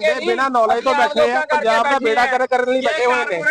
ਬੰਦੇ ਬਿਨਾਂ ਨੌਲੇਜ ਤੋਂ ਬੈਠੇ ਆ ਪੰਜਾਬ ਦਾ ਬੇੜਾ ਕਰ ਕਰਨ ਲਈ ਬੈਠੇ ਹੋਏ ਨੇ।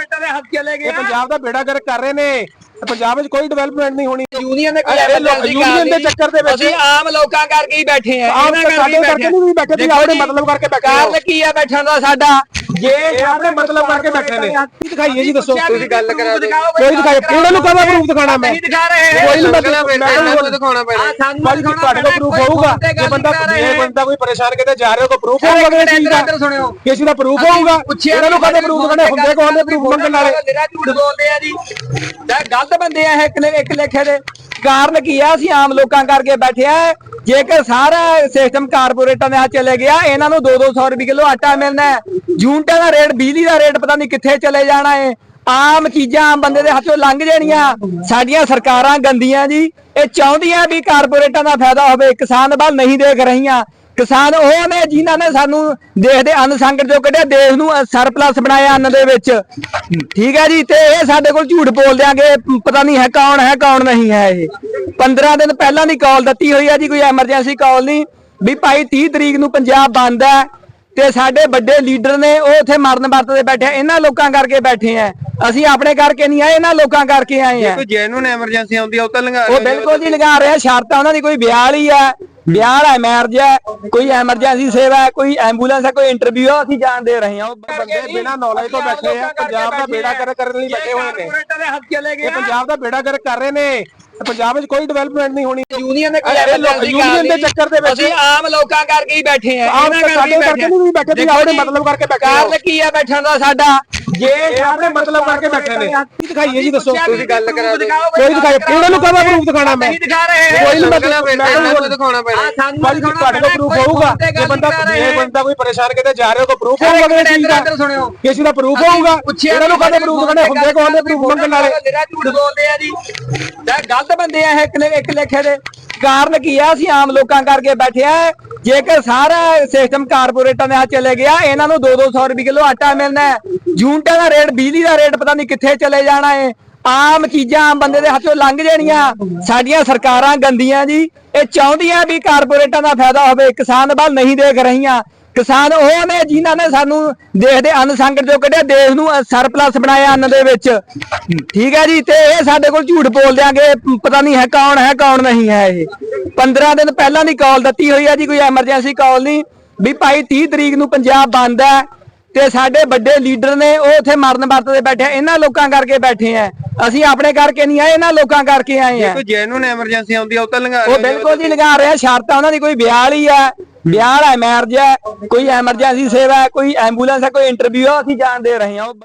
ਦੇ ਇਹ ਪੰਜਾਬ ਦਾ ਬੇੜਾ ਕਰ ਕਰ ਰਹੇ ਨੇ। ਪੰਜਾਬ ਵਿੱਚ ਕੋਈ ਡਿਵੈਲਪਮੈਂਟ ਨਹੀਂ ਹੋਣੀ। ਯੂਨੀਅਨ ਦੇ ਕਰ ਲਈ। ਚੱਕਰ ਦੇ ਵਿੱਚ ਅਸੀਂ ਆਮ ਲੋਕਾਂ ਕਰਕੇ ਹੀ ਬੈਠੇ ਆ। ਸਾਡੇ ਕਰਕੇ ਨਹੀਂ ਬੈਠੇ ਤੁਸੀਂ ਆਪਣੇ ਮਤਲਬ ਕਰਕੇ ਬੈਠੇ ਹੋ। ਕਾਰਨ ਕੀ ਆ ਬੈਠਣ ਦਾ ਸਾਡਾ? ਜੇ ਇਹ ਆਪਣੇ ਮਤਲਬ ਕਰਕੇ ਬੈਠੇ ਨੇ ਕੀ ਦਿਖਾਈਏ ਜੀ ਦੱਸੋ। ਤੁਸੀਂ ਗੱਲ ਕਰਾ ਦਿਓ। ਕੋਈ ਦਿਖਾਏ ਇਹਨਾਂ ਨੂੰ ਕਹਦਾ ਪ੍ਰੂਫ ਦਿਖਾਣਾ ਮੈਂ? ਨਹੀਂ ਦਿਖਾ ਰਹੇ। ਕੋਈ ਨਹੀਂ ਮਤਲਬ ਮੈਂ ਤੁਹਾਨੂੰ ਦਿਖਾਉਣਾ ਪੈਣਾ। ਭਾਜੀ ਤੁਹਾਡੇ ਕੋਲ ਪ੍ਰੂਫ ਹੋਊਗਾ। ਜੇ ਬੰਦਾ ਜੇ ਬੰਦਾ ਕੋਈ ਪਰੇਸ਼ਾਨ ਕਿਤੇ ਜਾ ਰਿਹਾ ਕੋਈ ਪ੍ਰੂਫ ਹੋਊਗਾ ਕਿਸੇ ਚੀਜ਼ ਦਾ। ਸੁਣਿਓ। ਕਿਸੇ ਦਾ ਪ੍ਰੂਫ ਹੋਊਗਾ। ਇਹਨਾਂ ਨੂੰ ਕਹਦੇ ਪ੍ਰੂਫ ਦਿਖਾਣੇ ਹੁੰਦੇ ਕੋਲ ਨੇ ਪ੍ਰੂਫ ਮੰਗਣ ਵਾਲੇ। ਝੂਠ ਬੋਲਦੇ ਆ ਜੀ ਇਹ ਗਲਤ ਬੰਦੇ ਆ ਇਹ ਇੱਕ ਨੇ ਇੱਕ ਲੇਖੇ ਦੇ ਕਾਰਨ ਕੀ ਆ? ਅਸੀਂ ਆਮ ਲੋਕਾਂ ਕਰਕੇ ਬੈਠੇ ਆ। ਜੇਕਰ ਸਾਰਾ ਸਿਸਟਮ ਕਾਰਪੋਰੇਟਾਂ ਦੇ ਹੱਥ ਚਲੇ ਗਿਆ, ਇਹਨਾਂ ਨੂੰ 2-200 ਰੁਪਏ ਕਿਲੋ ਆਟਾ ਮਿਲਣਾ ਹੈ। ਜੂਨਟਾਂ ਦਾ ਰੇਟ, ਬਿਜਲੀ ਦਾ ਰੇਟ ਪਤਾ ਨਹੀਂ ਕਿੱਥੇ ਚਲੇ ਜਾਣਾ ਹੈ। ਆਮ ਚੀਜ਼ਾਂ ਆਮ ਬੰਦੇ ਦੇ ਹੱਥੋਂ ਲੰਘ ਜਾਣੀਆਂ। ਸਾਡੀਆਂ ਸਰਕਾਰਾਂ ਗੰਦੀਆਂ ਜੀ। ਇਹ ਚਾਹੁੰਦੀਆਂ ਵੀ ਕਾਰਪੋਰੇਟਾਂ ਦਾ ਫਾਇਦਾ ਹੋਵੇ, ਕਿਸਾਨ ਵੱਲ ਨਹੀਂ ਦੇਖ ਰਹੀਆਂ। ਕਿਸਾਨ ਉਹ ਨੇ ਜਿਨ੍ਹਾਂ ਨੇ ਸਾਨੂੰ ਦੇਸ਼ ਦੇ ਅੰਨ ਸੰਕਟ ਚੋਂ ਕੱਢਿਆ ਦੇਸ਼ ਨੂੰ ਸਰਪਲਸ ਬਣਾਇਆ ਅੰਨ ਦੇ ਵਿੱਚ। ਠੀਕ ਹੈ ਜੀ ਤੇ ਇਹ ਸਾਡੇ ਕੋਲ ਝੂਠ ਬੋਲ ਦਿਆਂਗੇ ਪਤਾ ਨਹੀਂ ਹੈ ਕੌਣ ਹੈ ਕੌਣ ਨਹੀਂ ਹੈ ਇਹ। 15 ਦਿਨ ਪਹਿਲਾਂ ਦੀ ਕਾਲ ਦਿੱਤੀ ਹੋਈ ਹੈ ਜੀ ਕੋਈ ਐਮਰਜੈਂਸੀ ਕਾਲ ਨਹੀਂ। ਵੀ ਭਾਈ 30 ਤਰੀਕ ਨੂੰ ਪੰਜਾਬ ਬੰਦ ਹੈ ਤੇ ਸਾਡੇ ਵੱਡੇ ਲੀਡਰ ਨੇ ਉਹ ਉੱਥੇ ਮਰਨ ਵਰਤ ਤੇ ਬੈਠੇ ਆ। ਇਹਨਾਂ ਲੋਕਾਂ ਕਰਕੇ ਬੈਠੇ ਆ। ਅਸੀਂ ਆਪਣੇ ਕਰਕੇ ਨਹੀਂ ਆਏ ਇਹਨਾਂ ਲੋਕਾਂ ਕਰਕੇ ਆਏ ਆ। ਕੋਈ ਜੈਨੂਨ ਐਮਰਜੈਂਸੀ ਆਉਂਦੀ ਆ ਉਹ ਤਾਂ ਲੰਘਾ ਉਹ ਬਿਲਕੁਲ ਜੀ ਲਗਾ ਰਹੇ ਆ। ਸ਼ਰਤਾਂ ਉਹਨਾਂ ਦੀ ਕੋਈ ਵਿਆਹ ਵਾਲੀ ਹੈ ਵਿਆਹ ਹੈ ਮੈਰਿਜ ਹੈ ਕੋਈ ਐਮਰਜੈਂਸੀ ਸੇਵਾ ਹੈ ਕੋਈ ਐਂਬੂਲੈਂਸ ਹੈ ਕੋਈ ਇੰਟਰਵਿਊ ਹੈ ਅਸੀਂ ਜਾਣ ਦੇ ਰਹੇ ਹਾਂ। ਉਹ ਬੰਦੇ ਬਿਨਾਂ ਨੌਲੇਜ ਤੋਂ ਬੈਠੇ ਆ ਪੰਜਾਬ ਦਾ ਬੇੜਾ ਕਰ ਕਰਨ ਲਈ ਬੈਠੇ ਹੋਏ ਨੇ। ਦੇ ਇਹ ਪੰਜਾਬ ਦਾ ਬੇੜਾ ਕਰ ਕਰ ਰਹੇ ਨੇ। ਪੰਜਾਬ ਵਿੱਚ ਕੋਈ ਡਿਵੈਲਪਮੈਂਟ ਨਹੀਂ ਹੋਣੀ। ਯੂਨੀਅਨ ਦੇ ਕਰ ਲਈ। ਚੱਕਰ ਦੇ ਵਿੱਚ ਅਸੀਂ ਆਮ ਲੋਕਾਂ ਕਰਕੇ ਹੀ ਬੈਠੇ ਆ ਸਾਡੇ ਕਰਕੇ ਨਹੀਂ ਬੈਠੇ ਆਪਣੇ ਮਤਲਬ ਕਰਕੇ ਬੈਠੇ ਕਾਰਨ ਕੀ ਆ ਬੈਠਣ ਦਾ ਸਾਡਾ? ਜੇ ਆਪਣੇ ਮਤਲਬ ਕਰਕੇ ਬੈਠੇ ਨੇ। ਕੀ ਦਿਖਾਈਏ ਜੀ ਦੱਸੋ। ਤੁਸੀਂ ਗੱਲ ਕਰਾ ਕੋਈ ਦਿਖਾਏ ਇਹਨਾਂ ਨੂੰ ਕਹਦਾ ਪ੍ਰੂਫ ਦਿਖਾਣਾ ਮੈਂ? ਨਹੀਂ ਦਿਖਾ ਰਹੇ ਕੋਈ ਨਹੀਂ ਦਿਖਾਉਣਾ ਪੈਣਾ ਮੈਂ ਇਹਨਾਂ ਨੂੰ ਦਿਖਾਉਣਾ ਪੈਣਾ ਸਾਨੂੰ ਭਾਜੀ ਤੁਹਾਡੇ ਕੋਲ ਪ੍ਰੂਫ ਹੋਊਗਾ? ਜੇ ਬੰਦਾ ਜੇ ਬੰਦਾ ਕੋਈ ਪਰੇਸ਼ਾਨ ਕਿਤੇ ਜਾ ਰਿਹਾ ਕੋਈ ਪ੍ਰੂਫ ਹੋਊਗਾ ਕਿਸੇ ਚੀਜ਼ ਦਾ? ਸੁਣਿਓ। ਕਿਸੇ ਦਾ ਪ੍ਰੂਫ ਹੋਊਗਾ? ਇਹਨਾਂ ਨੂੰ ਕਹਦੇ ਪ੍ਰੂਫ ਦਿਖਾਣੇ ਹੁੰਦੇ ਕੋਲ ਨੇ ਪ੍ਰੂਫ ਮੰਗਣ ਵਾਲੇ? ਝੂਠ ਬੋਲਦੇ ਆ ਜੀ। ਇਹ ਗਲਤ ਬੰਦੇ ਆ ਇਹ ਇੱਕ ਲੇਖੇ ਦੇ। ਕਾਰਨ ਕੀ ਆ? ਅਸੀਂ ਆਮ ਲੋਕਾਂ ਕਰਕੇ ਬੈਠੇ ਆ। ਜੇਕਰ ਸਾਰਾ ਸਿਸਟਮ ਕਾਰਪੋਰੇਟਾਂ ਦੇ ਹੱਥ ਚਲੇ ਗਿਆ, ਇਹਨਾਂ ਨੂੰ 2-200 ਰੁਪਏ ਕਿਲੋ ਆਟਾ ਮਿਲਣਾ ਹੈ। ਜੂਨਟਾਂ ਦਾ ਰੇਟ ਬਿਜਲੀ ਦਾ ਰੇਟ ਪਤਾ ਨਹੀਂ ਕਿੱਥੇ ਚਲੇ ਜਾਣਾ ਹੈ। ਆਮ ਚੀਜ਼ਾਂ ਆਮ ਬੰਦੇ ਦੇ ਹੱਥੋਂ ਲੰਘ ਜਾਣੀਆਂ। ਸਾਡੀਆਂ ਸਰਕਾਰਾਂ ਗੰਦੀਆਂ ਜੀ। ਇਹ ਚਾਹੁੰਦੀਆਂ ਵੀ ਕਾਰਪੋਰੇਟਾਂ ਦਾ ਫਾਇਦਾ ਹੋਵੇ, ਕਿਸਾਨ ਵੱਲ ਨਹੀਂ ਦੇਖ ਰਹੀਆਂ। ਕਿਸਾਨ ਉਹ ਨੇ ਜਿਨ੍ਹਾਂ ਨੇ ਸਾਨੂੰ ਦੇਸ਼ ਦੇ ਅੰਨ ਸੰਕਟ ਚੋਂ ਕੱਢਿਆ ਦੇਸ਼ ਨੂੰ ਸਰਪਲਸ ਬਣਾਇਆ ਅੰਨ ਦੇ ਵਿੱਚ। ਠੀਕ ਹੈ ਜੀ ਤੇ ਇਹ ਸਾਡੇ ਕੋਲ ਝੂਠ ਬੋਲ ਦਿਆਂਗੇ ਪਤਾ ਨਹੀਂ ਹੈ ਕੌਣ ਹੈ ਕੌਣ ਨਹੀਂ ਹੈ ਇਹ। 15 ਦਿਨ ਪਹਿਲਾਂ ਦੀ ਕਾਲ ਦਿੱਤੀ ਹੋਈ ਹੈ ਜੀ ਕੋਈ ਐਮਰਜੈਂਸੀ ਕਾਲ ਨਹੀਂ। ਵੀ ਭਾਈ 30 ਤਰੀਕ ਨੂੰ ਪੰਜਾਬ ਬੰਦ ਹੈ ਤੇ ਸਾਡੇ ਵੱਡੇ ਲੀਡਰ ਨੇ ਉਹ ਉੱਥੇ ਮਰਨ ਵਰਤ ਤੇ ਬੈਠੇ ਆ। ਇਹਨਾਂ ਲੋਕਾਂ ਕਰਕੇ ਬੈਠੇ ਆ। ਅਸੀਂ ਆਪਣੇ ਕਰਕੇ ਨਹੀਂ ਆਏ ਇਹਨਾਂ ਲੋਕਾਂ ਕਰਕੇ ਆਏ ਆ। ਕੋਈ ਜੈਨੂਨ ਐਮਰਜੈਂਸੀ ਆਉਂਦੀ ਆ ਉਹ ਤਾਂ ਲੰਘਾ ਉਹ ਬਿਲਕੁਲ ਜੀ ਲਗਾ ਰਹੇ ਆ ਸ਼ਰਤਾਂ ਉਹਨਾਂ ਦੀ ਕੋਈ ਵਿਆਹ ਵਾਲੀ ਹੈ ਵਿਆਹ ਹੈ ਮੈਰਿਜ ਹੈ, ਕੋਈ ਐਮਰਜੈਂਸੀ ਸੇਵਾ ਹੈ, ਕੋਈ ਐਂਬੂਲੈਂਸ ਹੈ, ਕੋਈ ਇੰਟਰਵਿਊ ਹੈ, ਅਸੀਂ ਜਾਣ ਦੇ ਰਹੇ ਹਾਂ। ਉਹ